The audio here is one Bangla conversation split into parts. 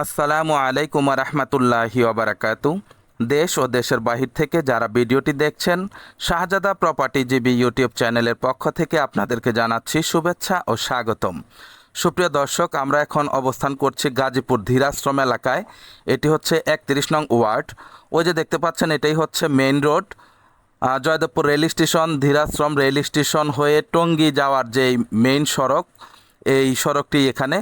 আসসালামু আলাইকুম রহমতুল্লাহি ওবরাকাতু দেশ ও দেশের বাহির থেকে যারা ভিডিওটি দেখছেন, শাহজাদা প্রপার্টি জিবি ইউটিউব চ্যানেলের পক্ষ থেকে আপনাদেরকে জানাচ্ছি শুভেচ্ছা ও স্বাগতম। সুপ্রিয় দর্শক, আমরা এখন অবস্থান করছি গাজীপুর ধীরাশ্রম এলাকায়। এটি হচ্ছে একত্রিশ নং ওয়ার্ড। ওই যে দেখতে পাচ্ছেন, এটাই হচ্ছে main road. Joydebpur rail station, Dhirashram rail station হয়ে টঙ্গী যাওয়ার যে মেইন সড়ক, এই সড়কটি এখানে।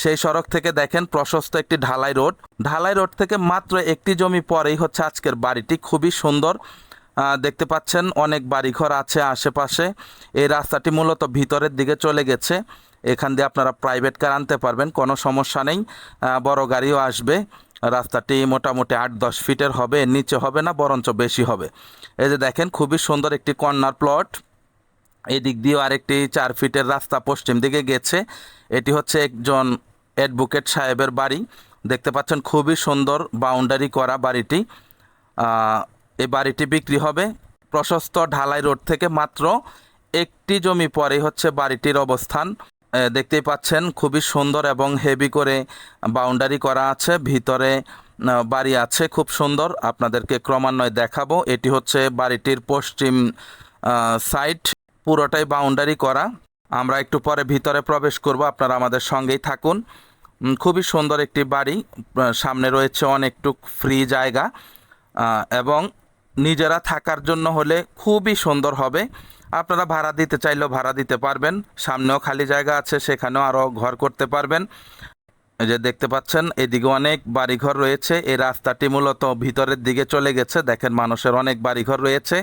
সেই সড়ক থেকে দেখেন প্রশস্ত একটি ঢালাই রোড। ঢালাই রোড থেকে মাত্র একটি জমি পরেই হচ্ছে আজকের বাড়িটি। খুবই সুন্দর। দেখতে পাচ্ছেন অনেক বাড়িঘর আছে আশেপাশে। এই রাস্তাটি মূলত ভিতরের দিকে চলে গেছে। এখান দিয়ে আপনারা প্রাইভেট কার আনতে পারবেন, কোনো সমস্যা নেই। বড় গাড়িও আসবে। রাস্তাটি মোটামুটি আট, দশ ফিটের হবে, নিচে হবে না, বরঞ্চ বেশি হবে। এই যে দেখেন, খুবই সুন্দর একটি কর্নার প্লট। এই দিক দিয়েও আরেকটি চার ফিটের রাস্তা পশ্চিম দিকে গেছে। এটি হচ্ছে একজন অ্যাডভোকেট সাহেবের বাড়ি। দেখতে পাচ্ছেন খুবই সুন্দর বাউন্ডারি করা বাড়িটি। এই বাড়িটি বিক্রি হবে প্রশস্ত ঢালাই রোড থেকে মাত্র একটি জমি পরে হচ্ছে বাড়িটির অবস্থান। দেখতেই পাচ্ছেন খুবই সুন্দর এবং হেভি করে বাউন্ডারি করা আছে। ভিতরে বাড়ি আছে খুব সুন্দর। আপনাদেরকে ক্রমান্বয়ে দেখাবো। এটি হচ্ছে বাড়িটির পশ্চিম সাইড পুরোটাই বাউন্ডারি করা। আমরা একটু পরে ভিতরে প্রবেশ করব, আপনারা আমাদের সঙ্গেই থাকুন। খুবই সুন্দর একটি বাড়ি সামনে রয়েছে অনেকটুক ফ্রি জায়গা। এবং নিজেরা থাকার জন্য হলে খুবই সুন্দর হবে। আপনারা ভাড়া দিতে চাইলেও ভাড়া দিতে পারবেন। সামনেও খালি জায়গা আছে, সেখানেও আরও ঘর করতে পারবেন। যে দেখতে পাচ্ছেন, এদিকে অনেক বাড়িঘর রয়েছে। এই রাস্তাটি মূলত ভিতরের দিকে চলে গেছে। দেখেন মানুষের অনেক বাড়িঘর রয়েছে।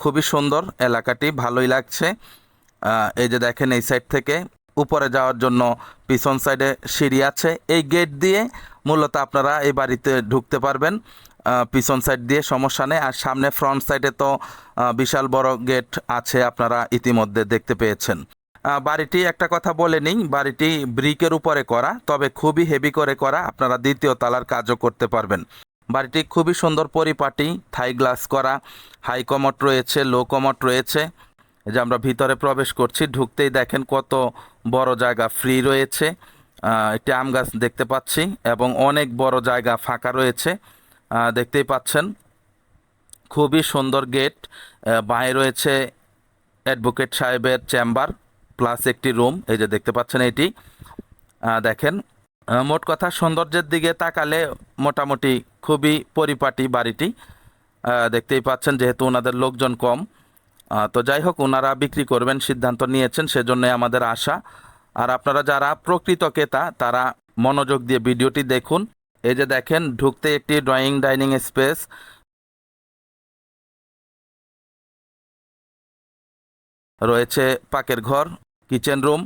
খুবই সুন্দর এলাকাটি, ভালোই লাগছে। এই যে দেখেন এই সাইড থেকে উপরে যাওয়ার জন্য পিছন সাইডে সিঁড়ি আছে। এই গেট দিয়ে মূলত আপনারা এই বাড়িতে ঢুকতে পারবেন। পিছন সাইড দিয়ে সমস্যা নেই। আর সামনে ফ্রন্ট সাইডে তো বিশাল বড় গেট আছে আপনারা ইতিমধ্যে দেখতে পেয়েছেন। বাড়িটি একটা কথা বলে নিই, বাড়িটি ব্রিকের উপরে করা, তবে খুবই হেভি করে করা। আপনারা দ্বিতীয় তালার কাজও করতে পারবেন। বাড়িটি খুবই সুন্দর পরিপাটি, থাই গ্লাস করা, হাই কমট রয়েছে, লো কমট রয়েছে। যে আমরা ভিতরে প্রবেশ করছি, ঢুকতেই দেখেন কত বড় জায়গা ফ্রি রয়েছে। একটি আম গাছ দেখতে পাচ্ছি এবং অনেক বড় জায়গা ফাঁকা রয়েছে। দেখতেই পাচ্ছেন, খুবই সুন্দর গেট বাঁয়ে রয়েছে অ্যাডভোকেট সাহেবের চেম্বার প্লাস একটি রুম এই যে দেখতে পাচ্ছেন এটি। দেখেন মোট কথা সৌন্দর্যের দিকে তাকালে মোটামুটি খুবই পরিপাটি বাড়িটি। দেখতেই পাচ্ছেন যেহেতু ওনাদের লোকজন কম। তো যাই হোক, ওনারা বিক্রি করবেন, সিদ্ধান্ত নিয়েছেন, সেজন্যই আমাদের আশা। আর আপনারা যারা প্রকৃত ক্রেতা, তারা মনোযোগ দিয়ে ভিডিওটি দেখুন। এই যে দেখেন, ঢুকতে একটি ড্রয়িং ডাইনিং স্পেস। রয়েছে পাকের ঘর, কিচেন রুম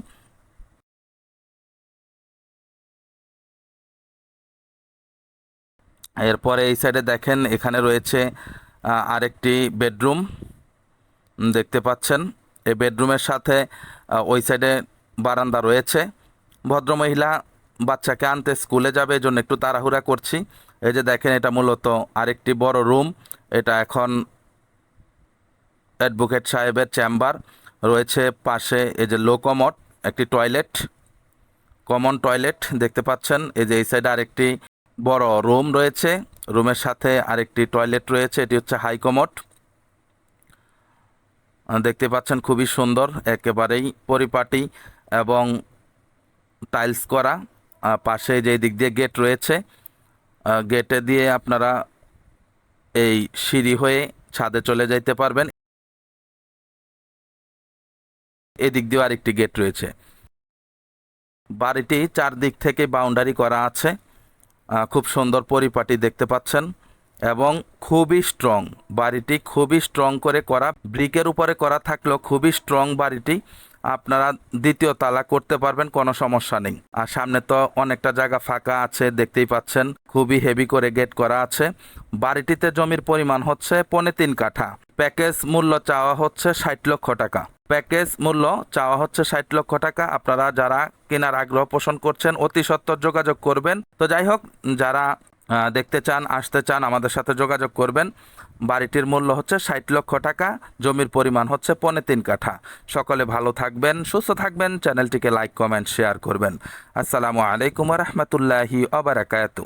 এরপরে এই সাইডে দেখেন, এখানে রয়েছে আরেকটি বেডরুম। দেখতে পাচ্ছেন, এই বেডরুমের সাথে ওই সাইডে বারান্দা রয়েছে। ভদ্রমহিলা বাচ্চাকে আনতে স্কুলে যাবে, এই জন্য একটু তাড়াহুড়া করছি। এই যে দেখেন, এটা মূলত আরেকটি বড় রুম। এটা এখন অ্যাডভোকেট সাহেবের চেম্বার। রয়েছে পাশে, এই যে লো কমট একটি টয়লেট, কমন টয়লেট, দেখতে পাচ্ছেন। এই যে এই সাইডে আরেকটি বড় রুম রয়েছে। রুমের সাথে আরেকটি টয়লেট রয়েছে এটি হচ্ছে হাই কমোড। আহ, দেখতে পাচ্ছেন খুবই সুন্দর একেবারেই পরিপাটি এবং টাইলস করা। পাশে যে দিক দিয়ে গেট রয়েছে গেটে দিয়ে আপনারা এই সিঁড়ি হয়ে ছাদে চলে যাইতে পারবেন। এদিক দিয়েও আরেকটি গেট রয়েছে। বাড়িটি চারদিক থেকে বাউন্ডারি করা আছে। খুব সুন্দর পরিপাটি দেখতে পাচ্ছেন এবং খুবই স্ট্রং বাড়িটি খুবই স্ট্রং করে করা ব্রিকের উপরে করা থাকলেও খুবই স্ট্রং বাড়িটি। আপনারা দ্বিতীয় তালা করতে পারবেন, কোনো সমস্যা নেই। আর সামনে তো অনেকটা জায়গা ফাঁকা আছে, দেখতেই পাচ্ছেন, খুবই হেভি করে গেট করা আছে। বাড়িটিতে জমির পরিমাণ হচ্ছে পৌনে তিন কাঠা। প্যাকেজ মূল্য চাওয়া হচ্ছে ষাট লক্ষ টাকা। প্যাকেজ মূল্য চাওয়া হচ্ছে ষাট লক্ষ টাকা। আপনারা যারা কেনার আগ্রহ পোষণ করছেন, অতি সত্বর যোগাযোগ করবেন। তো যাই হোক, যারা দেখতে চান, আসতে চান, আমাদের সাথে যোগাযোগ করবেন। বাড়িটির মূল্য হচ্ছে ষাট লক্ষ টাকা, জমির পরিমাণ হচ্ছে পনে তিন কাঠা। সকলে ভালো থাকবেন, সুস্থ থাকবেন, চ্যানেলটিকে লাইক, কমেন্ট, শেয়ার করবেন। আসসালামু আলাইকুম রহমতুল্লাহি অবরাকাতু